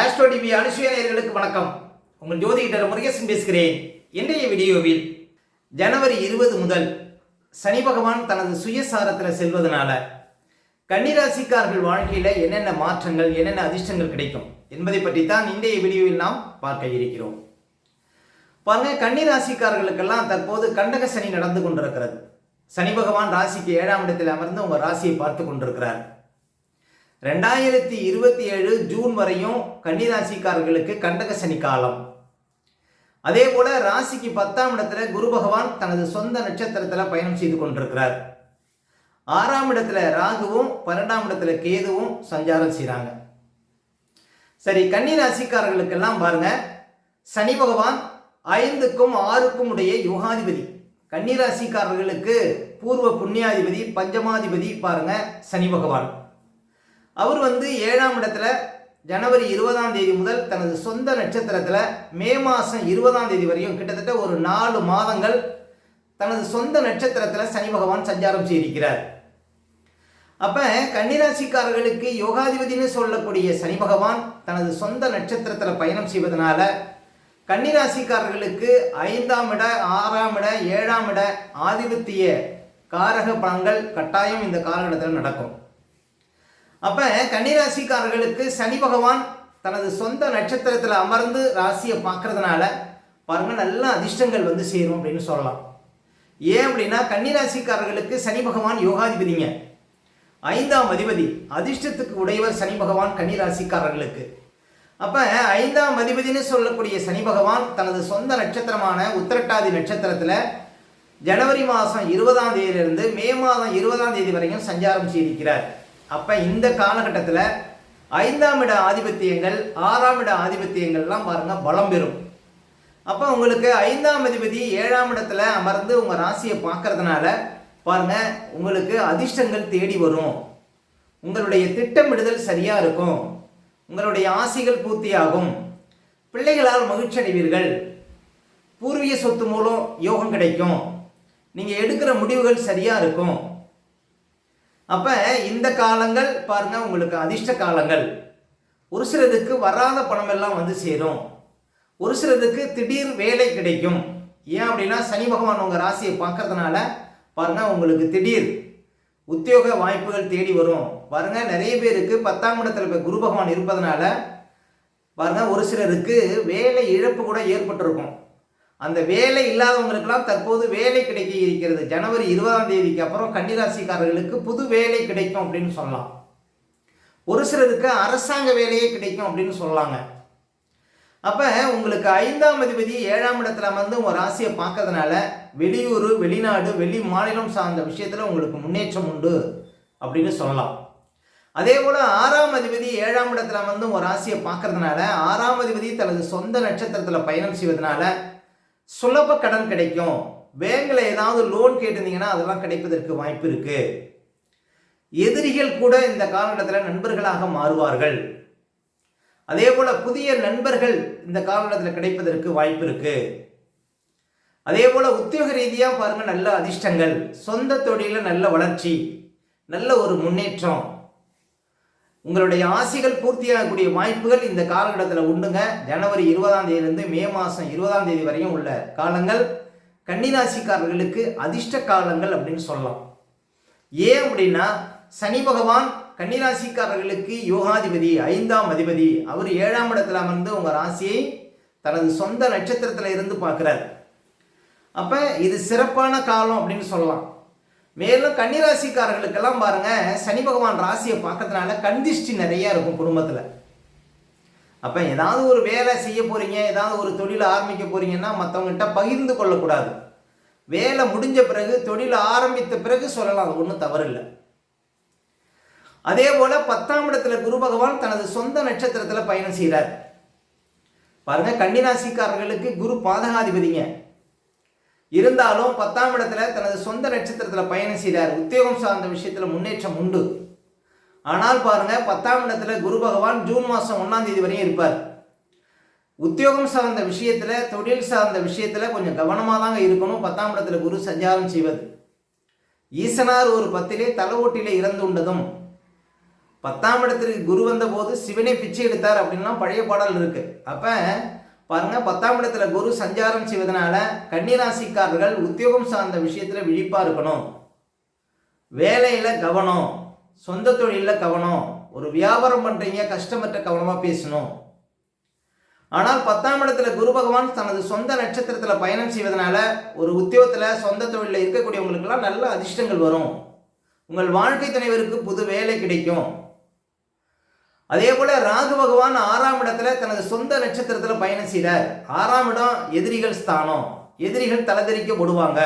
Astro TV அனுசுய வணக்கம். உங்கள் ஜோதிடர் முருகேசன் பேசுகிறேன். இன்றைய வீடியோவில் ஜனவரி இருபது முதல் சனி பகவான் தனது சுயசாரத்தில் செல்வதனால கன்னிராசிக்காரர்கள் வாழ்க்கையில் என்னென்ன மாற்றங்கள் என்னென்ன அதிர்ஷ்டங்கள் கிடைக்கும் என்பதை பற்றி தான் இன்றைய வீடியோவில் நாம் பார்க்க இருக்கிறோம். பாருங்க கன்னிராசிக்காரர்களுக்கெல்லாம் தற்போது கண்டக சனி நடந்து கொண்டிருக்கிறது. சனி பகவான் ராசிக்கு ஏழாம் இடத்தில் அமர்ந்து உங்கள் ராசியை பார்த்து கொண்டிருக்கிறார். ரெண்டாயிரத்தி இருபத்தி ஏழு ஜூன் வரையும் கன்னிராசிக்காரர்களுக்கு கண்டக சனி காலம். அதே போல ராசிக்கு பத்தாம் இடத்துல குரு பகவான் தனது சொந்த நட்சத்திரத்தில் பயணம் செய்து கொண்டிருக்கிறார். ஆறாம் இடத்துல ராகுவும் பன்னெண்டாம் இடத்துல கேதுவும் சஞ்சாரம் செய்கிறாங்க சரி கன்னி ராசிக்காரர்களுக்கெல்லாம் பாருங்க. சனி பகவான் ஐந்துக்கும் ஆறுக்கும் உடைய யுகாதிபதி. கன்னிராசிக்காரர்களுக்கு பூர்வ புண்ணியாதிபதி பஞ்சமாதிபதி பாருங்க சனி பகவான். அவர் வந்து ஏழாம் இடத்துல ஜனவரி இருபதாம் தேதி முதல் தனது சொந்த நட்சத்திரத்தில் மே மாதம் இருபதாம் தேதி வரையும் கிட்டத்தட்ட ஒரு நாலு மாதங்கள் தனது சொந்த நட்சத்திரத்தில் சனி பகவான் சஞ்சாரம் செய்திருக்கிறார். அப்போ கன்னிராசிக்காரர்களுக்கு யோகாதிபதினு சொல்லக்கூடிய சனி பகவான் தனது சொந்த நட்சத்திரத்தில் பயணம் செய்வதனால கன்னிராசிக்காரர்களுக்கு ஐந்தாம் இட ஆறாம் இட ஏழாம் இட ஆதிபத்திய காரக பலன்கள் கட்டாயம் இந்த காலகட்டத்தில் நடக்கும். அப்போ கன்னிராசிக்காரர்களுக்கு சனி பகவான் தனது சொந்த நட்சத்திரத்தில் அமர்ந்து ராசியை பார்க்கறதுனால பாருங்க நல்ல அதிர்ஷ்டங்கள் வந்து சேரும் அப்படின்னு சொல்லலாம். ஏன் அப்படின்னா கன்னிராசிக்காரர்களுக்கு சனி பகவான் யோகாதிபதிங்க. ஐந்தாம் அதிபதி அதிர்ஷ்டத்துக்கு உடையவர் சனி பகவான் கன்னிராசிக்காரர்களுக்கு. அப்போ ஐந்தாம் அதிபதினு சொல்லக்கூடிய சனி பகவான் தனது சொந்த நட்சத்திரமான உத்திரட்டாதி நட்சத்திரத்தில் ஜனவரி மாதம் இருபதாம் தேதியிலிருந்து மே மாதம் இருபதாம் தேதி வரையும் சஞ்சாரம் செய்திருக்கிறார். அப்போ இந்த காலகட்டத்தில் ஐந்தாம் இட ஆதிபத்தியங்கள் ஆறாம் இட ஆதிபத்தியங்கள்லாம் பாருங்கள் பலம் பெறும். அப்போ உங்களுக்கு ஐந்தாம் அதிபதி ஏழாம் இடத்துல அமர்ந்து உங்கள் ராசியை பார்க்கறதுனால பாருங்க உங்களுக்கு அதிர்ஷ்டங்கள் தேடி வரும். உங்களுடைய திட்டமிடுதல் சரியாக இருக்கும். உங்களுடைய ஆசைகள் பூர்த்தியாகும். பிள்ளைகளால் மகிழ்ச்சி அடைவீர்கள். பூர்வீக சொத்து மூலம் யோகம் கிடைக்கும். நீங்கள் எடுக்கிற முடிவுகள் சரியாக இருக்கும். அப்போ இந்த காலங்கள் பாருங்க உங்களுக்கு அதிர்ஷ்ட காலங்கள். ஒரு சிலருக்கு வராத பணம் எல்லாம் வந்து சேரும். ஒரு சிலருக்கு திடீர் வேலை கிடைக்கும். ஏன் அப்படின்னா சனி பகவான் உங்கள் ராசியை பார்க்கறதுனால பாருங்க உங்களுக்கு திடீர் உத்தியோக வாய்ப்புகள் தேடி வரும். பாருங்க நிறைய பேருக்கு பத்தாம் இடத்துல இப்போ குரு பகவான் இருப்பதனால பாருங்க ஒரு சிலருக்கு வேலை இழப்பு கூட ஏற்பட்டிருக்கும். அந்த வேலை இல்லாதவங்களுக்கெல்லாம் தற்போது வேலை கிடைக்க இருக்கிறது. ஜனவரி இருபதாம் தேதிக்கு அப்புறம் கன்னிராசிக்காரர்களுக்கு புது வேலை கிடைக்கும் அப்படின்னு சொல்லலாம். ஒரு சிலருக்கு அரசாங்க வேலையே கிடைக்கும் அப்படின்னு சொல்லலாங்க அப்போ உங்களுக்கு ஐந்தாம் அதிபதி ஏழாம் இடத்துல வந்து உங்கள் ராசியை பார்க்கறதுனால வெளியூர் வெளிநாடு வெளி மாநிலம் சார்ந்த விஷயத்தில் உங்களுக்கு முன்னேற்றம் உண்டு அப்படின்னு சொல்லலாம். அதே போல் ஆறாம் அதிபதி ஏழாம் இடத்துல வந்து உங்கள் ராசியை பார்க்கறதுனால ஆறாம் அதிபதி தனது சொந்த நட்சத்திரத்தில் பயணம் செய்வதனால சுலப கடன் கிடைக்கும். பேங்கில் ஏதாவது லோன் கேட்டிருந்தீங்கன்னா அதெல்லாம் கிடைப்பதற்கு வாய்ப்பு இருக்கு. எதிரிகள் கூட இந்த காலகட்டத்தில் நண்பர்களாக மாறுவார்கள். அதே போல புதிய நண்பர்கள் இந்த காலகட்டத்தில் கிடைப்பதற்கு வாய்ப்பு இருக்கு. அதே போல உத்தியோக ரீதியாக பாருங்க நல்ல அதிர்ஷ்டங்கள் சொந்த தொழிலில் நல்ல வளர்ச்சி நல்ல ஒரு முன்னேற்றம். உங்களுடைய ஆசைகள் பூர்த்தியாகக்கூடிய வாய்ப்புகள் இந்த காலகட்டத்தில் உண்டுங்க. ஜனவரி இருபதாம் தேதியிலிருந்து மே மாதம் இருபதாம் தேதி வரையும் உள்ள காலங்கள். கன்னிராசிக்காரர்களுக்கு அதிர்ஷ்ட காலங்கள் அப்படின்னு சொல்லலாம். ஏன் அப்படின்னா சனி பகவான் கன்னிராசிக்காரர்களுக்கு யோகாதிபதி ஐந்தாம் அதிபதி. அவர் ஏழாம் இடத்துல அமர்ந்து உங்கள் ராசியை தனது சொந்த நட்சத்திரத்தில் இருந்து பார்க்குறார். அப்போ இது சிறப்பான காலம் அப்படின்னு சொல்லலாம். மேலும் கன்னிராசிக்காரர்களுக்கெல்லாம் பாருங்க சனி பகவான் ராசியை பார்க்கறதுனால கண்திஷ்டி நிறைய இருக்கும் குடும்பத்தில். அப்போ ஏதாவது ஒரு வேலை செய்ய போறீங்க ஏதாவது ஒரு தொழிலை ஆரம்பிக்க போறீங்கன்னா மற்றவங்ககிட்ட பகிர்ந்து கொள்ளக்கூடாது. வேலை முடிஞ்ச பிறகு தொழிலை ஆரம்பித்த பிறகு சொல்லலாம் அது ஒன்றும் தவறில்லை. அதே போல பத்தாம் இடத்துல குரு பகவான் தனது சொந்த நட்சத்திரத்தில் பயணம் செய்கிறார் பாருங்க கன்னிராசிக்காரர்களுக்கு குரு பாதகாதிபதிங்க. இருந்தாலும் பத்தாம் இடத்துல தனது சொந்த நட்சத்திரத்தில் பயணம் செய்கிறார் உத்தியோகம் சார்ந்த விஷயத்தில் முன்னேற்றம் உண்டு. ஆனால் பாருங்க பத்தாம் இடத்துல குரு பகவான் ஜூன் மாதம் ஒன்றாம் தேதி வரையும் இருப்பார். உத்தியோகம் சார்ந்த விஷயத்தில் தொழில் சார்ந்த விஷயத்தில் கொஞ்சம் கவனமாக தாங்க இருக்கணும். பத்தாம் இடத்துல குரு சஞ்சாரம் செய்வது. ஈசனார் ஒரு பத்திலே தலை ஓட்டிலே இறந்து உண்டதும் பத்தாம் இடத்திற்கு குரு வந்தபோது சிவனை சிவனே பிச்சை எடுத்தார் அப்படின்லாம் பழைய பாடல் இருக்கு. அப்போ பாருங்க பத்தாம் இடத்துல குரு சஞ்சாரம் செய்வதனால கன்னிராசிக்காரர்கள் உத்தியோகம் சார்ந்த விஷயத்துல விழிப்பா இருக்கணும். வேலையில கவனம் சொந்த தொழில கவனம் ஒரு வியாபாரம் பண்றீங்க கஸ்டமர்கிட்ட கவனமா பேசணும். ஆனால் பத்தாம் இடத்துல குரு பகவான் தனது சொந்த நட்சத்திரத்துல பயணம் செய்வதனால ஒரு உத்தியோகத்துல சொந்த தொழிலில் இருக்கக்கூடியவங்களுக்கெல்லாம் நல்ல அதிர்ஷ்டங்கள் வரும். உங்கள் வாழ்க்கை துணைவருக்கு புது வேலை கிடைக்கும். அதே போல ராகு பகவான் ஆறாம் இடத்துல தனது சொந்த நட்சத்திரத்துல பயணம் செய்தார் ஆறாம் இடம் எதிரிகள் ஸ்தானம். எதிரிகள் தலைதெறிக்கப்படுவாங்க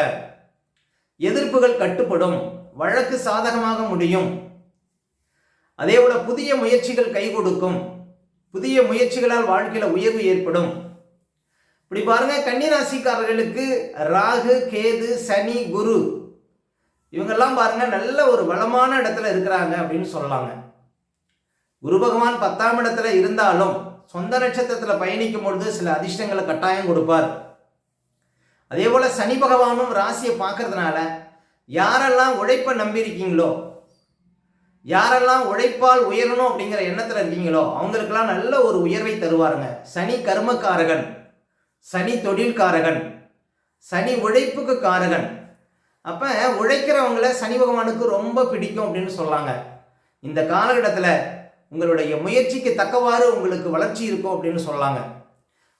எதிர்ப்புகள் கட்டுப்படும். வழக்கு சாதகமாக முடியும். அதே போல புதிய முயற்சிகள் கை கொடுக்கும். புதிய முயற்சிகளால் வாழ்க்கையில உயர்வு ஏற்படும். இப்படி பாருங்க கன்னிராசிக்காரர்களுக்கு ராகு கேது சனி குரு இவங்கெல்லாம் பாருங்க நல்ல ஒரு வளமான இடத்துல இருக்கிறாங்க அப்படின்னு சொல்லலாங்க. குரு பகவான் பத்தாம் இடத்துல இருந்தாலும் சொந்த நட்சத்திரத்தில் பயணிக்கும் பொழுது சில அதிர்ஷ்டங்களை கட்டாயம் கொடுப்பார். அதே போல் சனி பகவானும் ராசியை பார்க்கறதுனால யாரெல்லாம் உழைப்பை நம்பியிருக்கீங்களோ யாரெல்லாம் உழைப்பால் உயரணும் அப்படிங்கிற எண்ணத்தில் இருக்கீங்களோ அவங்களுக்கெல்லாம் நல்ல ஒரு உயர்வை தருவாருங்க. சனி கர்மக்காரகன் சனி தொழில்காரகன் சனி உழைப்புக்கு காரகன். அப்போ உழைக்கிறவங்கள சனி பகவானுக்கு ரொம்ப பிடிக்கும் அப்படின்னு சொல்லாங்க. இந்த காலகட்டத்தில் உங்களுடைய முயற்சிக்கு தக்கவாறு உங்களுக்கு வளர்ச்சி இருக்கும் அப்படின்னு சொல்லலாங்க.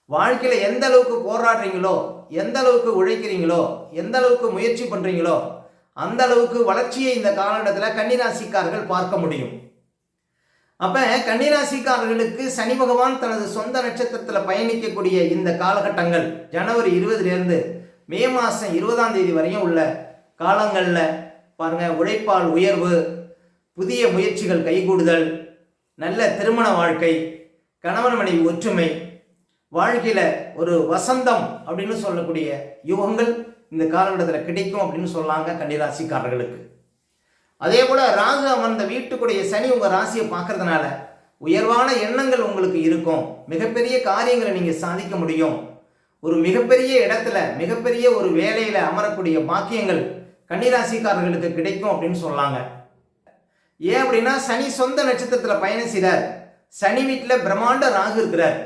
வாழ்க்கையில் எந்த அளவுக்கு போராடுறீங்களோ எந்த அளவுக்கு உழைக்கிறீங்களோ எந்த அளவுக்கு முயற்சி பண்ணுறீங்களோ அந்த அளவுக்கு வளர்ச்சியை இந்த காலகட்டத்தில் கன்னிராசிக்காரர்கள் பார்க்க முடியும். அப்போ கன்னிராசிக்காரர்களுக்கு சனி பகவான் தனது சொந்த நட்சத்திரத்தில் பயணிக்கக்கூடிய இந்த காலகட்டங்கள் ஜனவரி இருபதுலேருந்து மே மாதம் இருபதாம் தேதி வரையும் உள்ள காலங்களில் பாருங்கள் உழைப்பால் உயர்வு புதிய முயற்சிகள் கைகூடுதல் நல்ல திருமண வாழ்க்கை கணவன் மனைவி ஒற்றுமை வாழ்க்கையில் ஒரு வசந்தம் அப்படின்னு சொல்லக்கூடிய யுகங்கள் இந்த காலகட்டத்தில் கிடைக்கும் அப்படின்னு சொல்லாங்க கன்னிராசிக்காரர்களுக்கு. அதே போல் ராகு அமர்ந்த வீட்டுக்குடைய சனி உங்கள் ராசியை பார்க்கறதுனால உயர்வான எண்ணங்கள் உங்களுக்கு இருக்கும். மிகப்பெரிய காரியங்களை நீங்கள் சாதிக்க முடியும். ஒரு மிகப்பெரிய இடத்துல மிகப்பெரிய ஒரு வேலையில் அமரக்கூடிய பாக்கியங்கள் கன்னிராசிக்காரர்களுக்கு கிடைக்கும் அப்படின்னு சொல்லாங்க. ஏன் அப்படின்னா சனி சொந்த நட்சத்திரத்தில் பயணம் செய்கிறார் சனி வீட்டில் பிரம்மாண்ட ராகு இருக்கிறார்.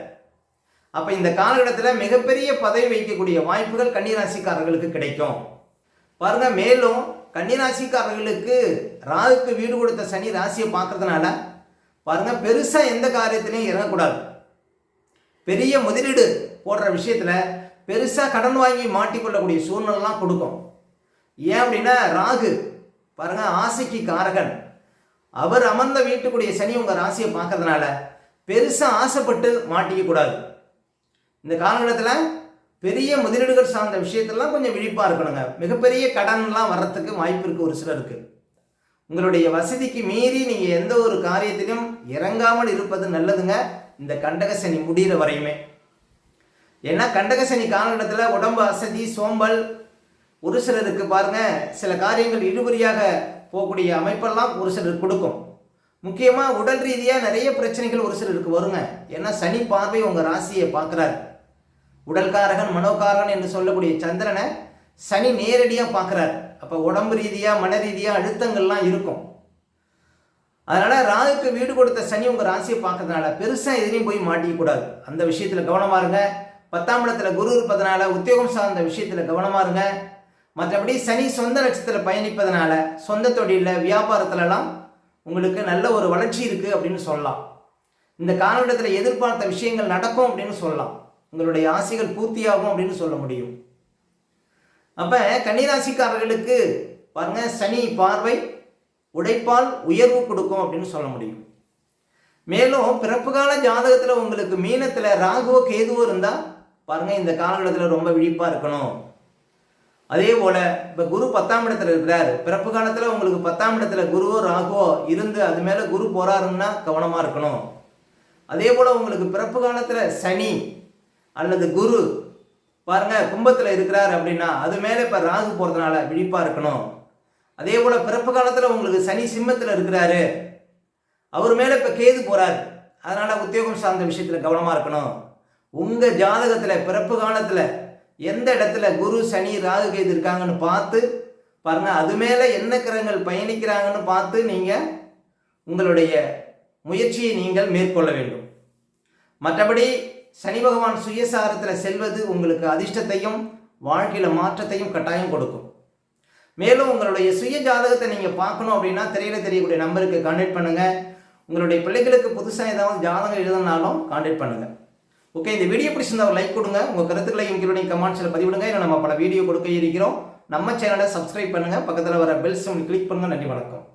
அப்போ இந்த காலகட்டத்தில் மிகப்பெரிய பதவி வைக்கக்கூடிய வாய்ப்புகள் கன்னிராசிக்காரர்களுக்கு கிடைக்கும். பாருங்க மேலும் கன்னிராசிக்காரர்களுக்கு ராகுக்கு வீடு கொடுத்த சனி ராசியை பார்க்கறதுனால பாருங்க பெருசாக எந்த காரியத்திலையும் இறங்கக்கூடாது. பெரிய முதலீடு போடுற விஷயத்தில் பெருசாக கடன் வாங்கி மாட்டிக்கொள்ளக்கூடிய சூழ்நிலைலாம் கொடுக்கும். ஏன் அப்படின்னா ராகு பாருங்க ஆசைக்கு காரகன். அவர் அமர்ந்த வீட்டுக்குடைய சனி உங்கள் ராசியை பார்க்கறதுனால பெருசாக ஆசைப்பட்டு மாட்டிக்க கூடாது. இந்த காலகட்டத்தில் பெரிய முதலீடுகள் சார்ந்த விஷயத்தெல்லாம் கொஞ்சம் விழிப்பாக இருக்கணுங்க. மிகப்பெரிய கடன்லாம் வர்றதுக்கு வாய்ப்பு இருக்குது ஒரு சிலருக்கு. உங்களுடைய வசதிக்கு மீறி நீங்கள் எந்த ஒரு காரியத்திலும் இறங்காமல் இருப்பது நல்லதுங்க. இந்த கண்டக சனி முடிகிற வரையுமே. ஏன்னா கண்டக சனி காலகட்டத்தில் உடம்பு அசதி சோம்பல் ஒரு சிலருக்கு பாருங்கள் சில காரியங்கள் இழுபறியாக போகக்கூடிய அமைப்பெல்லாம் ஒரு சிலருக்கு கொடுக்கும். முக்கியமாக உடல் ரீதியாக நிறைய பிரச்சனைகள் ஒரு சிலருக்கு வருங்க. ஏன்னா சனி பார்வை உங்கள் ராசியை பார்க்குறாரு. உடல்காரகன் மனோகாரகன் என்று சொல்லக்கூடிய சந்திரனை சனி நேரடியாக பார்க்குறாரு. அப்போ உடம்பு ரீதியாக மன ரீதியாக அழுத்தங்கள்லாம் இருக்கும். அதனால் ராகுக்கு வீடு கொடுத்த சனி உங்கள் ராசியை பார்க்கறதுனால பெருசாக எதுலேயும் போய் மாட்டிக்கக்கூடாது. அந்த விஷயத்தில் கவனமாக இருங்க. பத்தாம் இடத்துல குரு இருப்பதனால உத்தியோகம் சார்ந்த விஷயத்தில் கவனமாக இருங்க. மற்றபடி சனி சொந்த நட்சத்திரத்தில் பயணிப்பதனால சொந்த தொழிலில் வியாபாரத்துலலாம் உங்களுக்கு நல்ல ஒரு வளர்ச்சி இருக்குது அப்படின்னு சொல்லலாம். இந்த காலகட்டத்தில் எதிர்பார்த்த விஷயங்கள் நடக்கும் அப்படின்னு சொல்லலாம். உங்களுடைய ஆசைகள் பூர்த்தியாகும் அப்படின்னு சொல்ல முடியும். அப்போ கன்னிராசிக்காரர்களுக்கு பாருங்க சனி பார்வை உடைப்பால் உயர்வு கொடுக்கும் அப்படின்னு சொல்ல முடியும். மேலும் பிறப்பு கால ஜாதகத்தில் உங்களுக்கு மீனத்தில் ராகுவோ கேதுவோ இருந்தால் பாருங்க இந்த காலகட்டத்தில் ரொம்ப விழிப்பாக இருக்கணும். அதே போல் இப்போ குரு பத்தாம் இடத்துல இருக்கிறார். பிறப்பு காலத்தில் உங்களுக்கு பத்தாம் இடத்துல குருவோ ராகுவோ இருந்து அது மேலே குரு போகிறாருன்னா கவனமாக இருக்கணும். அதே போல் உங்களுக்கு பிறப்பு காலத்தில் சனி அல்லது குரு பாருங்க கும்பத்தில் இருக்கிறார் அப்படின்னா அது மேலே இப்போ ராகு போகிறதுனால விழிப்பாக இருக்கணும். அதே போல் பிறப்பு காலத்தில் உங்களுக்கு சனி சிம்மத்தில் இருக்கிறாரு. அவர் மேலே இப்போ கேது போகிறார் அதனால் உத்தியோகம் சார்ந்த விஷயத்தில் கவனமாக இருக்கணும். உங்கள் ஜாதகத்தில் பிறப்பு காலத்தில் எந்த இடத்துல குரு சனி ராகு கேது இருக்காங்கன்னு பார்த்து பாருங்க அது மேலே என்ன கிரகங்கள் பயணிக்கிறாங்கன்னு பார்த்து நீங்கள் உங்களுடைய முயற்சியை நீங்கள் மேற்கொள்ள வேண்டும். மற்றபடி சனி பகவான் சுயசாரத்தில் செல்வது உங்களுக்கு அதிர்ஷ்டத்தையும் வாழ்க்கையில் மாற்றத்தையும் கட்டாயம் கொடுக்கும். மேலும் உங்களுடைய சுய ஜாதகத்தை நீங்கள் பார்க்கணும் அப்படின்னா திரையில தெரியக்கூடிய நம்பருக்கு கான்டாக்ட் பண்ணுங்கள் உங்களுடைய பிள்ளைகளுக்கு புதுசாக ஏதாவது ஜாதகம் எழுதனாலும் கான்டாக்ட் பண்ணுங்கள் ஓகே இந்த வீடியோ பிடிச்சிருந்தா ஒரு லைக் கொடுங்க. உங்கள் கருத்துக்களை எங்களுடைய கமெண்ட்ஸில் பதிவிடுங்க. இல்லை நம்ம பல வீடியோ கொடுக்க இருக்கிறோம். நம்ம சேனலை சப்ஸ்கிரைப் பண்ணுங்கள் பக்கத்தில் வர பெல் சிம் கிளிக் பண்ணுங்கள் நன்றி வணக்கம்.